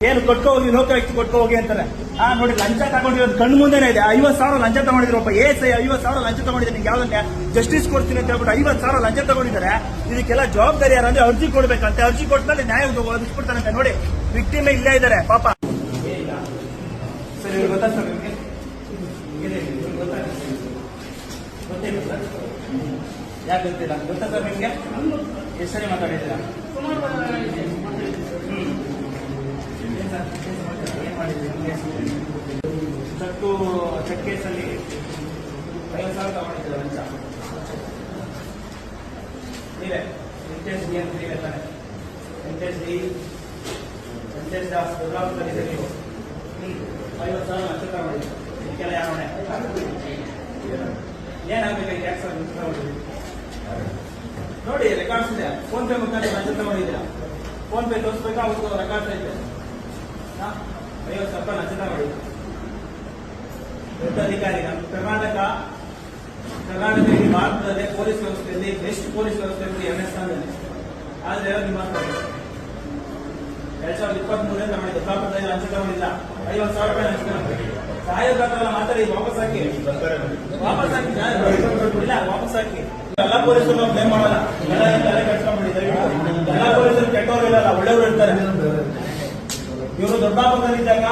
ಏನು ಕೊಟ್ಕೋ ಹೋಗಿ ಲೋಕಾಯುಕ್ತ ಕೊಟ್ಕೋ ಹೋಗಿ ಅಂತಾರೆ. ಆ, ನೋಡಿ, ಲಂಚ ತಗೊಂಡಿರೋದು ಕಣ್ಣು ಮುಂದೆನೇ ಇದೆ. ಐವತ್ತು ಸಾವಿರ ಲಂಚ ತಗೊಂಡಿದ್ರಪ್ಪ. ಏ ಸೈ, ಐವತ್ತು ಸಾವಿರ ಲಂಚ ತಗೊಂಡಿದ್ದೀನಿ ನಿಮ್ಗೆ ಯಾವ್ದನ್ನ ಜಸ್ಟಿಸ್ ಕೊಡ್ತೀನಿ ಅಂತ ಹೇಳ್ಬಿಟ್ಟು ಐವತ್ತು ಸಾವಿರ ಲಂಚ ತಗೊಂಡಿದ್ದಾರೆ. ಇದಕ್ಕೆಲ್ಲ ಜವಾಬ್ದಾರಿ ಯಾರಂದ್ರೆ ಅರ್ಜಿ ಕೊಡ್ಬೇಕಂತೆ. ಅರ್ಜಿ ಕೊಟ್ಟಮೇಲೆ ನ್ಯಾಯ ಒದಗಿಸ್ಬಿಡ್ತಾರಂತೆ ನೋಡಿ ವಿಕ್ಟಿಮೇ ಇಲ್ಲೇ ಇದ್ದಾರೆ, ಪಾಪ. ಸರ್ ಗೊತ್ತಾ ಸರ್ ನಿಮಗೆ? ಯಾಕೆ ಗೊತ್ತಾ ಸರ್ ನಿಮ್ಗೆ? ಎಷ್ಟು ಸರಿ ಮಾತಾಡಿದ್ದೀರಾ? ಚಕ್ಕು ಚೆಕ್ ಕೇಸಲ್ಲಿ ಐವತ್ತು ಸಾವಿರ ತಗೊಂಡಿದ್ದೆ ಲಂಚ ನೀವೇ ಡಿ ಅಂತ ನೀವೇ ತಾನೆ. ವೆಂಕಟೇಶ್ ಡಿ ವೆಂಕಟೇಶ್ ದಾಸ್ ದುರ್ಗಾಪುರದಲ್ಲಿದೆ ನೀವು. ಐವತ್ತು ಸಾವಿರ ಲಂಚ ತಗೊಂಡಿದ್ದೆ ಇದಕ್ಕೆಲ್ಲ ಯಾವ ಮನೆ ಏನಾಗಬೇಕು ಈ ಟ್ಯಾಕ್ಸ್ ಲಂಚ ನೋಡಿ ರೆಕಾರ್ಡ್ಸ್ ಇದೆ. ಫೋನ್ ಪೇ ಮುಖಾಂತರ ಲಂಚ ತಗೊಂಡಿದ್ದೀರಾ? Phone pay ತೋರಿಸ್ಬೇಕಾ? ಅವ್ರದ್ದು ರೆಕಾರ್ಡ್ಸ್ ಹಾ? ಐವತ್ತು ಸಾವಿರ ಲಂಚ ತಗೊಂಡಿದ್ದೀರಾ ದೊಡ್ಡ ಅಧಿಕಾರಿ ನಮ್ಮ ಕರ್ನಾಟಕ ಕರ್ನಾಟಕದಲ್ಲಿ ಭಾರತದಲ್ಲಿ ಪೊಲೀಸ್ ವ್ಯವಸ್ಥೆಯಲ್ಲಿ ಬೆಸ್ಟ್ ಪೊಲೀಸ್ ವ್ಯವಸ್ಥೆ ಎರಡನೇ ಸ್ಥಾನದಲ್ಲಿ ಆದ್ರೆ ನಿಮ್ಮ ಎರಡ್ ಸಾವಿರದ ಇಪ್ಪತ್ತ್ ಮೂರರಿಂದ ನಮಗೆ ದೊಡ್ಡಾಪುರದಲ್ಲಿ ಹಂಚಿಕೊಂಡಿಲ್ಲ ಐವತ್ತು ಸಾವಿರ ರೂಪಾಯಿ ಹಂಚಿಕೊಂಡು ಸಹಾಯಕರ ಮಾತಾಡಿ, ವಾಪಸ್ ಹಾಕಿ. ವಾಪಸ್ ಹಾಕಿ ಇಲ್ಲ, ವಾಪಸ್ ಹಾಕಿ. ಎಲ್ಲ ಪೊಲೀಸರು ಬ್ಲೇಮ್ ಮಾಡಲ್ಲ. ಎಲ್ಲ ತಲೆ ಕಟ್ಸ್ಕೊಂಡ್ಬಿಟ್ಟಿದ್ದಾರೆ ಎಲ್ಲ ಪೊಲೀಸರು ಕೆಟ್ಟವರು ಇರಲ್ಲ, ಒಳ್ಳೆಯವರು ಇರ್ತಾರೆ. ಇವರು ದೊಡ್ಡಾಪುರದಲ್ಲಿದ್ದಾಗ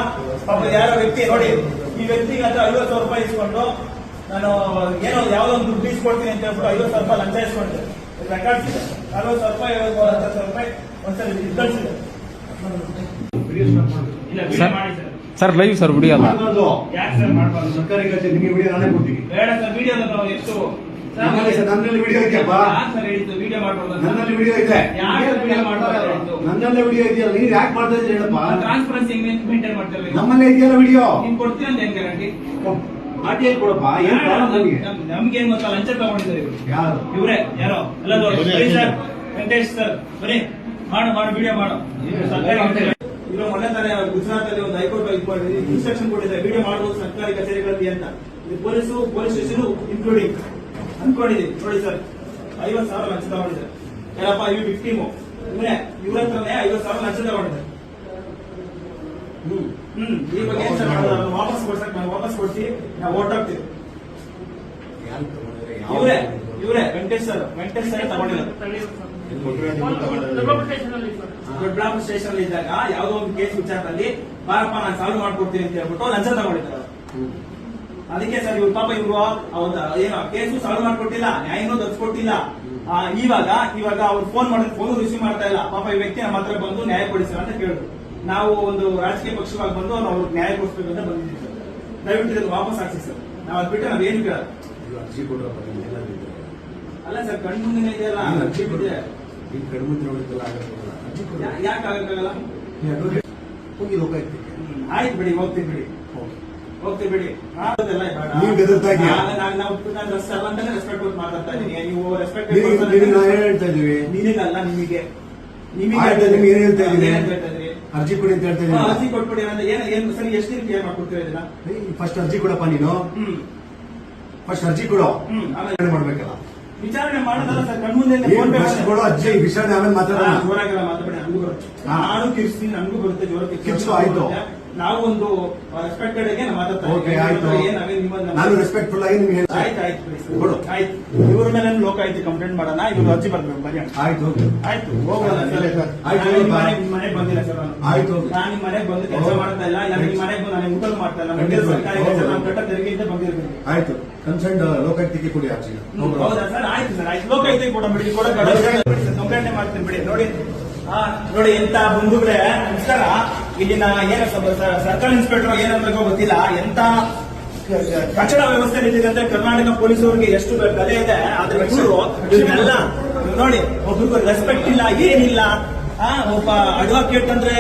ಪಾಪ ಯಾರೋ ವ್ಯಕ್ತಿ ನೋಡಿ ಈ ವ್ಯಕ್ತಿಗೆ ಅಂತ ಐವತ್ತು ಸಾವಿರ ರೂಪಾಯಿ ಇಸ್ಕೊಂಡು ನಾನು ಏನೋ ಯಾವ್ದೋ ಒಂದು ದುಡ್ಡು ಇಸ್ಕೊಡ್ತೀನಿ ಅಂತ ಹೇಳ್ಬಿಟ್ಟು ಐವತ್ತು ಸಾವಿರ ರೂಪಾಯಿ ಲಂಚ ಇಸ್ಕೊಂಡೆ. ರೆಕಾರ್ಡ್ಸ್ ಇದೆ. ಅರವತ್ತು ಸಾವಿರ ರೂಪಾಯಿ ಐವತ್ತು ಹತ್ತು ಸಾವಿರ ರೂಪಾಯಿ ಒಂದ್ಸಲ ಸರ್? ಮಾಡಿ sir. Sir live sir video ಅಲ್ಲ. ಯಾಕೆ ಸರ್ ಮಾಡ್ಬಾರ್ದು? ಸರ್ಕಾರಿ ಕಚೇರಿ ನಿಮಗೆ ವಿಡಿಯೋ ನಾನೇ ಕೊಡ್ತೀನಿ. ಬೇಡ ಸರ್ ವಿಡಿಯೋ ನಾವು ಎಷ್ಟು? ನನ್ನಲ್ಲಿ ವಿಡಿಯೋ ಇದೆಯಪ್ಪ ನನ್ನಲ್ಲಿ ವಿಡಿಯೋ ಇದೆ. ನನ್ನಲ್ಲೇ ವಿಡಿಯೋ ಇದೆಯಲ್ಲ ನೀನ್ ಯಾಕೆ ಮಾಡ್ತಾ ಇದ್ದೀರಿ ಹೇಳಪ್ಪ? ಟ್ರಾನ್ಸ್ಪರೆನ್ಸಿ ಮೇಂಟೈನ್ ಮಾಡ್ತಾರೆ ನಮ್ಮಲ್ಲೇ ಇದೆಯಲ್ಲ ವಿಡಿಯೋ? ನೀನ್ ಕೊಡ್ತೀರ ಅಂತ ಏನ್ ಗ್ಯಾರಂಟಿ ಆಟಿ ಹೇಳಿ ಕೊಡಪ್ಪ? ಏನ್ ಪ್ರಾಬ್ಲಮ್ ನನಗೆ? ನಮ್ಗೆ ಏನ್ ಗೊತ್ತಾ ಲಂಚ ತಗೊಂಡಿದ್ದಾರೆ ಇವರು. ಯಾರು? ಇವ್ರೆ ಯಾರೋ? ಎಲ್ಲ ಸರ್ ವೆಂಕಟೇಶ್ ಸರ್ ಬರೀ ಮಾಡು ಮಾಡು ವಿಡಿಯೋ ಮಾಡು. ಇವರು ಮೊನ್ನೆ ತಾನೇ ಗುಜರಾತ್ ಅಲ್ಲಿ ಒಂದು ಹೈಕೋರ್ಟ್ ಇನ್ಸ್ಟ್ರಕ್ಷನ್ ಕೊಟ್ಟಿದ್ದಾರೆ. ವಿಡಿಯೋ ಮಾಡಬಹುದು ಸರ್ಕಾರಿ ಕಚೇರಿಗಳಲ್ಲಿ ಅಂತ. Police police police station including ಅನ್ಕೊಂಡಿದ್ದೀವಿ ನೋಡಿ ಸರ್ ಐವತ್ ಸಾವಿರ ಲಂಚ ತಗೊಂಡಿದ್ದಾರೆ. ಯಾರಪ್ಪ ಇವ್ ವಿಕ್ಟಿಮು ಇವರೇ, ಇವ್ರ ಹತ್ರನೇ ಐವತ್ ಸಾವಿರ ಲಂಚ ತಗೊಂಡಿದ್ದಾರೆ. ಹ್ಮ್, ಈ ಬಗ್ಗೆ ವಾಪಸ್ ಕೊಡ್ಸಕ್ ನಾನು ವಾಪಸ್ ಕೊಡ್ಸಿ ನಾವು ಓಟ್ ಹಾಕ್ತೀವಿ ಇವರೇ ಇವರೇ, ವೆಂಕಟೇಶ್ ಸರ್ ವೆಂಕಟೇಶ್ ಸರ್ ತಗೊಂಡಿರೋದು ದೊಡ್ಡಬಳ್ಳಾಪುರ ಸ್ಟೇಷನ್ ಅಲ್ಲಿ ಇದ್ದಾಗ ಯಾವುದೋ ಒಂದು ಕೇಸ್ ವಿಚಾರದಲ್ಲಿ, ಬಾರಪ್ಪ, ನಾನು ಸಾಲ್ವ್ ಮಾಡ್ಕೊಡ್ತೀನಿ ಅಂತ ಹೇಳ್ಬಿಟ್ಟು ಲಂಚ ತಗೊಂಡಿದ್ದಾರೆ. ಅದಕ್ಕೆ ಸರ್ ಇವ್ರು ಪಾಪ ಇವ್ರು ಏನು ಕೇಸು ಸಾಲ್ವ್ ಮಾಡ್ಕೊಟ್ಟಿಲ್ಲ ನ್ಯಾಯನೂ ತರ್ಸ್ಕೊಟ್ಟಿಲ್ಲ ಇವಾಗ ಇವಾಗ ಅವ್ರು ಫೋನ್ ಮಾಡಿದ್ರೆ ಫೋನ್ ರಿಸೀವ್ ಮಾಡ್ತಾ ಇಲ್ಲ. ಪಾಪ ಈ ವ್ಯಕ್ತಿ ನಮ್ಮ ಹತ್ರ ಬಂದು ನ್ಯಾಯ ಕೊಡಿಸ್ತಾರೆ ಅಂತ ಕೇಳಿದ್ರು. ನಾವು ಒಂದು ರಾಜಕೀಯ ಪಕ್ಷವಾಗಿ ಬಂದು ಅವ್ರು ಅವ್ರಿಗೆ ನ್ಯಾಯ ಕೊಡಿಸ್ಬೇಕು ಅಂತ ಬಂದಿದ್ದೀವಿ ಸರ್. ದಯವಿಟ್ಟು ಇದನ್ನು ವಾಪಸ್ ಹಾಕ್ಸಿ ಸರ್. ನಾವು ಅದ್ ಬಿಟ್ಟು ನಾವೇನು ಅರ್ಜಿ ಕೊಡ್ರಪ್ಪ ಅಲ್ಲ ಸರ್ ಕಣ್ಣು ಮುಂದಿನ ಇದೆಯಲ್ಲ ಅರ್ಜಿ ಬಿಟ್ಟಿದೆ ಈಗ ನೋಡಿದ್ದೆಲ್ಲ. ಯಾ- ಯಾಕೆ ಆಗಕ್ಕಾಗಲ್ಲ? ಹೋಗಿ ಲೋಕಾಯುಕ್ತಕ್ಕೆ ಆಯ್ತು ಬಿಡಿ ಹೋಗ್ತೀನಿ ಬಿಡಿ. ಹೋಗಿ. ಹೋಗ್ತೀವಿ ಬಿಡಿ. ನೀವು ಬೆದರ್ತಾ ಇದೀಯ? ನಾನು- ನಾನು- ನಾವು ರೆಸ್ಪೆಕ್ಟ್ ಕೊಟ್ಟು ಮಾತಾಡ್ತಾ ಇದ್ದೀನಿ ನೀವು ರೆಸ್ಪೆಕ್ಟ್ ಹೇಳ್ತಾ ಇದೀವಿ ನಿನಗಲ್ಲ ನಿಮಗೆ. ನಿಮಗೆ ಏನ್ ಹೇಳ್ತಾ ಇದ್ದೀನಿ? ಅರ್ಜಿ ಕೊಡಿ ಅಂತ ಹೇಳ್ತಾ ಇದ್ದೀನಿ ಅರ್ಜಿ ಕೊಟ್ಬಿಡಿ. ಏನ್ ಏನ್ ಸರಿ ಎಷ್ಟು ದಿನಕ್ಕೆ ಏನ್ ಮಾಡ್ಕೊಡ್ತೀರಾ ಇದನ್ನ? ಫಸ್ಟ್ ಅರ್ಜಿ ಕೊಡಪ್ಪ ನೀನು? ಫಸ್ಟ್ ಅರ್ಜಿ ಕೊಡು. ಆಮೇಲೆ ಮಾಡ್ಬೇಕಲ್ಲ. ವಿಚಾರಣೆ ಮಾಡೋದಲ್ಲ ಸರ್ ಕಣ್ಮುಂದೆ ಅರ್ಜಿ. ವಿಚಾರಣೆ ಆಮೇಲೆ ಮಾತಾಡೋಣ. ಜೋರಾಗೆಲ್ಲ ಮಾತಾಡಿ ನನಗೂ ಬರುತ್ತೆ. ನಾನು ಕಿರ್ಸ್ತೀನಿ ನನಗೂ ಬರುತ್ತೆ ಜೋರ ಕಿರ್ಚು, ಆಯ್ತು. ನಾವು ಒಂದು ರೆಸ್ಪೆಕ್ಟೆಡ್ ಆಗಿ. ಆಯ್ತು. ನಾನು ರೆಸ್ಪೆಕ್ಟ್ಫುಲ್ ಆಗಿ ನಿಮ್ಗೆ ಆಯ್ತು ಆಯ್ತು. ಆಯ್ತು. ಇವ್ರ ಮೇಲೆ ಲೋಕಾಯುಕ್ತ ಕಂಪ್ಲೇಂಟ್ ಮಾಡೋಣ? ಇವ್ರು ಅರ್ಜಿ ಬರ್ಬೇಕು ಬರೀ ಆಯ್ತು ಆಯ್ತು ಹೋಗೋಣ ಆಯ್ತು, ನಾನು ಮನೆಗೆ- ಬಂದಿಲ್ಲ ಸರ್ ನಾನು. ಆಯ್ತು. ನಾನು ನಿಮ್ಮ ಮನೆಗೆ ಬಂದು ಕೆಲಸ. ಮಾಡ್ತಾ ಇಲ್ಲ. ಇಲ್ಲ ನಿಮ್ಮ ಮನೆಗೆ ಬಂದು ನಾನು ಊಟ ಮಾಡ್ತಾ ಇಲ್ಲ. ಸರ್ಕಾರಿ ಕೆಲಸ ನಾನು ಕಟ್ಟ ತೆರಿಗೆಯಿಂದ ಬಂದಿರ್ತೀನಿ ಆಯ್ತು. ಕನ್ಸರ್ನ್ ಲೋಕಾಯುಕ್ತಕ್ಕೆ ಕೊಡಿ ಅರ್ಜಿ ಹೌದಾ ಸರ್? ಆಯ್ತು ಸರ್ ಆಯ್ತು. ಲೋಕಾಯುಕ್ತ ಕೂಡ ಬಿಡಿ. ಕೂಡ ಕಂಪ್ಲೇಂಟ್ ಮಾಡ್ತೀನಿ ಬಿಡಿ. ನೋಡಿ. ಆ, ನೋಡಿ ಎಂತ ಬಂಧುಗಳೇ ನಮಸ್ಕಾರ. ಇಲ್ಲಿನ ಏನ ಸರ್ಕಲ್ ಇನ್ಸ್ಪೆಕ್ಟರ್ ಏನಂತ ಗೊತ್ತಿಲ್ಲ. ಎಂತ ಕಟ್ಟಡ ವ್ಯವಸ್ಥೆ ನಿಂತಿದೆ ಅಂದ್ರೆ ಕರ್ನಾಟಕ ಪೊಲೀಸರಿಗೆ ಎಷ್ಟು ಬೆಲೆ ಇದೆ ಆದ್ರೆ ಇವರು ಇವನ್ನೆಲ್ಲ ನೋಡಿ ಒಬ್ರಿಗೂ ರೆಸ್ಪೆಕ್ಟ್ ಇಲ್ಲ ಏನಿಲ್ಲ. ಒಬ್ಬ ಅಡ್ವೊಕೇಟ್ ಅಂದ್ರೆ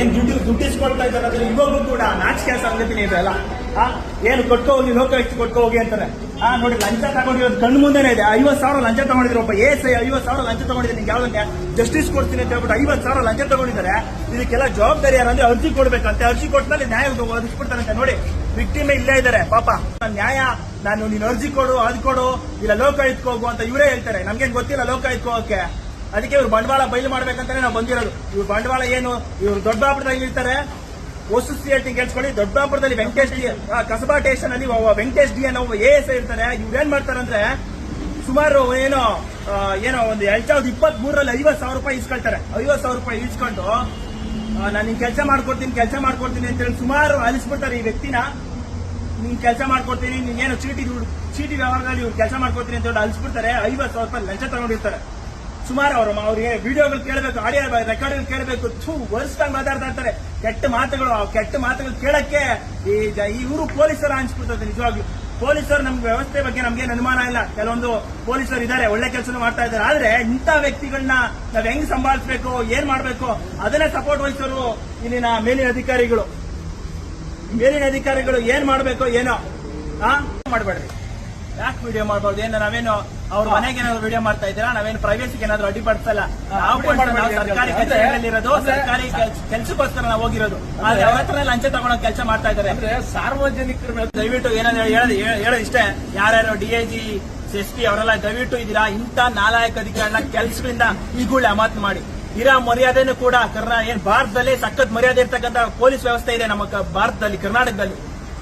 ಏನ್ ದುಡ್ಡು ದುಡ್ಡಿಸ್ಕೊಳ್ತಾ ಇದ್ದಾರೆ ಇವಾಗ ಕೂಡ ನಾಚಿಕೆ ಸಂಗತಿನೇ ಇದೆ ಅಲ್ಲ. ಆ ಏನು ಕೊಟ್ಕೋ ಹೋಗಿ ಲೋಕಾಯುಕ್ತ ಕೊಟ್ಕೋ ಹೋಗಿ ಅಂತಾರೆ. ಆ, ನೋಡಿ, ಲಂಚ ತಗೊಂಡಿರೋದು ಕಣ್ಣು ಮುಂದೆನೇ ಇದೆ. ಐವತ್ತು ಸಾವಿರ ಲಂಚ ತಗೊಂಡಿದ್ರು ಒಬ್ಬ ಏ ಸೈ, ಐವತ್ತು ಸಾವಿರ ಲಂಚ ತಗೊಂಡಿದ್ದಾರೆ ನಿಮ್ಗೆ ಯಾವ್ದನ್ನ ಜಸ್ಟಿಸ್ ಕೊಡ್ತೀನಿ ಅಂತ ಹೇಳ್ಬಿಟ್ಟು ಐವತ್ತು ಸಾವಿರ ಲಂಚ ತಗೊಂಡಿದ್ದಾರೆ. ಇದಕ್ಕೆಲ್ಲ ಜವಾಬ್ದಾರಿ ಯಾರಂದ್ರೆ ಅರ್ಜಿ ಕೊಡ್ಬೇಕಂತೆ. ಅರ್ಜಿ ಕೊಟ್ಟಮೇಲೆ ನ್ಯಾಯ ಒದಗಿಸ್ಬಿಡ್ತಾರಂತೆ ನೋಡಿ. ವಿಕ್ಟಿಮೇ ಇಲ್ಲೇ ಇದ್ದಾರೆ. ಪಾಪ ನ್ಯಾಯ, ನಾನು ನೀನು ಅರ್ಜಿ ಕೊಡು, ಅದು ಕೊಡು. ಇಲ್ಲ, ಲೋಕಾಯುಕ್ತ ಹೋಗು ಅಂತ ಇವರೇ ಹೇಳ್ತಾರೆ. ನಮ್ಗೇನು ಗೊತ್ತಿಲ್ಲ ಲೋಕಾಯುಕ್ತ ಹೋಗಕ್ಕೆ. ಅದಕ್ಕೆ ಇವ್ರು ಬಂಡವಾಳ ಬಯಲು ಮಾಡ್ಬೇಕಂತಾನೆ ನಾವು ಬಂದಿರೋದು. ಇವ್ರು ಬಂಡವಾಳ ಏನು? ಇವ್ರು ದೊಡ್ಡಬಳ್ಳಾಪುರದಲ್ಲಿ ಇರ್ತಾರೆ ವಸ್ತು ಹೇಳ್ತೀನಿ ಕೇಳಿಸ್ಕೊಳ್ಳಿ ದೊಡ್ಡಾಪುರದಲ್ಲಿ ವೆಂಕಟೇಶ್ ಡಿ ಕಸಬಾ ಸ್ಟೇಷನ್ ಅಲ್ಲಿ ವೆಂಕಟೇಶ್ ಡಿ ಅನ್ನೋ ಎ ಎಸ್ ಇರ್ತಾರೆ. ಇವ್ರು ಏನ್ ಮಾಡ್ತಾರಂದ್ರೆ, ಸುಮಾರು ಏನೋ ಏನೋ ಒಂದು ಎರಡ್ ಸಾವಿರದ ಇಪ್ಪತ್ತ್ ಮೂರಲ್ಲಿ ಐವತ್ ಸಾವಿರ ರೂಪಾಯಿ ಇಸ್ಕೊಳ್ತಾರೆ ಐವತ್ ಸಾವಿರ ರೂಪಾಯಿ ಇಸ್ಕೊಂಡು ನಾನು ನಿನ್ ಕೆಲಸ ಮಾಡ್ಕೊಡ್ತೀನಿ ಕೆಲಸ ಮಾಡ್ಕೊಡ್ತೀನಿ ಅಂತ ಹೇಳಿ ಸುಮಾರು ಅಲಿಸ್ಬಿಡ್ತಾರೆ ಈ ವ್ಯಕ್ತಿನ. ನೀನ್ ಕೆಲಸ ಮಾಡ್ಕೊಡ್ತೀನಿ ನೀನೇನು ಚೀಟಿ ಚೀಟಿ ವ್ಯವಹಾರದಲ್ಲಿ ಇವ್ರು ಕೆಲಸ ಮಾಡ್ಕೊಡ್ತೀನಿ ಅಂತ ಹೇಳಿ ಅಲಿಸ್ಬಿಡ್ತಾರೆ ಐವತ್ ಸಾವಿರ ರೂಪಾಯಿ ಲಂಚ ತಗೊಂಡಿರ್ತಾರೆ. ಸುಮಾರು ಅವರು ಅವ್ರಿಗೆ ವಿಡಿಯೋಗಳು ಕೇಳಬೇಕು, ಆಡಿಯೋ ರೆಕಾರ್ಡ್ಗಳು ಕೇಳಬೇಕು, ಥೂ ವರ್ಷದಾಗ ಮಾತಾಡ್ತಾ ಇರ್ತಾರೆ. ಕೆಟ್ಟ ಮಾತುಗಳು, ಆ ಕೆಟ್ಟ ಮಾತುಗಳು ಕೇಳಕ್ಕೆ ಈ ಇವರು ಪೊಲೀಸರು ಅನ್ಸ್ಬಿಡ್ತದೆ ನಿಜವಾಗ್ಲು. ಪೊಲೀಸರು ನಮ್ಗೆ ವ್ಯವಸ್ಥೆ ಬಗ್ಗೆ ನಮ್ಗೇನು ಅನುಮಾನ ಇಲ್ಲ. ಕೆಲವೊಂದು ಪೊಲೀಸರು ಇದ್ದಾರೆ ಒಳ್ಳೆ ಕೆಲಸ ಮಾಡ್ತಾ ಇದ್ದಾರೆ ಆದ್ರೆ ಇಂಥ ವ್ಯಕ್ತಿಗಳನ್ನ ನಾವ್ ಹೆಂಗ್ ಸಂಭಾಳಿಸ್ಬೇಕು, ಏನ್ ಮಾಡ್ಬೇಕು? ಅದನ್ನೇ ಸಪೋರ್ಟ್ ವಹಿಸೋರು ಇಲ್ಲಿನ ಮೇಲಿನ ಅಧಿಕಾರಿಗಳು. ಮೇಲಿನ ಅಧಿಕಾರಿಗಳು ಏನ್ ಮಾಡ್ಬೇಕು, ಏನೋ? ಹಾ ಮಾಡ್ಬೇಡ್ರಿ. ಯಾಕೆ ವಿಡಿಯೋ ಮಾಡ್ಬೋದು ಏನೋ ನಾವೇನು ಅವ್ರ ಮನೆಗೆ ಏನಾದ್ರು ವಿಡಿಯೋ ಮಾಡ್ತಾ ಇದ್ದೀರಾ? ನಾವೇನ್ ಪ್ರೈವೇಸಿಗೆ ಏನಾದ್ರು ಅಡ್ಡಿಪಡಿಸಲ್ಲ. ನಾವು ಸರ್ಕಾರಿ ಕೆಲಸದಲ್ಲಿರೋದು ಸರ್ಕಾರಿ ಕೆಲಸಕ್ಕೋಸ್ಕರ ನಾವು ಹೋಗಿರೋದು. ಆದ್ರೆ ಅವ್ರ ಹತ್ರ ಲಂಚ ತಗೊಳೋ ಕೆಲಸ ಮಾಡ್ತಾ ಇದ್ದಾರೆ. ಅಂದ್ರೆ ಸಾರ್ವಜನಿಕರ ಮೇಲೆ ದಯವಿಟ್ಟು ಏನಾದ್ರು ಹೇಳಿ ಹೇಳೋದು ಇಷ್ಟೇ. ಯಾರ್ಯಾರು ಡಿಐಜಿ ಎಸ್ ಪಿ ಅವರೆಲ್ಲ ದಯವಿಟ್ಟು ಇದೀರಾ ಇಂಥ ನಾಲಾಯಕ ಅಧಿಕಾರಿನ ಕೆಲಸಗಳಿಂದ ಈಗುಳ್ಳೆ ಅಮಾತ್ ಮಾಡಿ. ಇರೋ ಮರ್ಯಾದೆನೂ ಕೂಡ ಕರ್ನಾ ಏನ್ ಭಾರತದಲ್ಲಿ ಸಖತ್ ಮರ್ಯಾದೆ ಇರ್ತಕ್ಕಂಥ ಪೊಲೀಸ್ ವ್ಯವಸ್ಥೆ ಇದೆ ನಮ್ಮ ಭಾರತದಲ್ಲಿ ಕರ್ನಾಟಕದಲ್ಲಿ.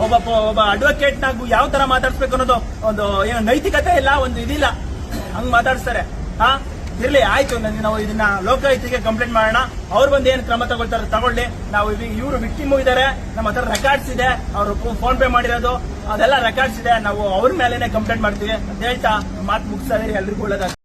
ಒಬ್ಬ ಒಬ್ಬ ಅಡ್ವೊಕೇಟ್ ನಾಗು ಯಾವ ತರ ಮಾತಾಡ್ಸ್ಬೇಕು ಅನ್ನೋದು ಒಂದು ಏನು ನೈತಿಕತೆ ಇಲ್ಲ, ಒಂದು ಇದಿಲ್ಲ. ಹಂಗ್ ಮಾತಾಡ್ಸ್ತಾರೆ. ಹಾ, ಇರ್ಲಿ, ಆಯ್ತು ನಾವು ಇದನ್ನ ಲೋಕಾಯುಕ್ತಿಗೆ ಕಂಪ್ಲೇಂಟ್ ಮಾಡೋಣ. ಅವ್ರು ಬಂದು ಏನ್ ಕ್ರಮ ತಗೊಳ್ತಾರೆ ತಗೊಳ್ಳಿ. ನಾವು ಇವರು ವಿಕ್ಟಿಮು ಇದಾರೆ ನಮ್ಮ ಹತ್ರ ರೆಕಾರ್ಡ್ಸ್ ಇದೆ. ಅವರು ಫೋನ್ ಪೇ ಮಾಡಿರೋದು. ಅದೆಲ್ಲ ರೆಕಾರ್ಡ್ಸ್ ಇದೆ. ನಾವು ಅವ್ರ ಮೇಲೆನೆ ಕಂಪ್ಲೇಂಟ್ ಮಾಡ್ತೀವಿ. ಅಂತ ಹೇಳ್ತಾ ಮಾತು ಮುಗಿಸ್ತಾ ಎಲ್ರಿಗೂ ಒಳ್ಳೇದಾಗ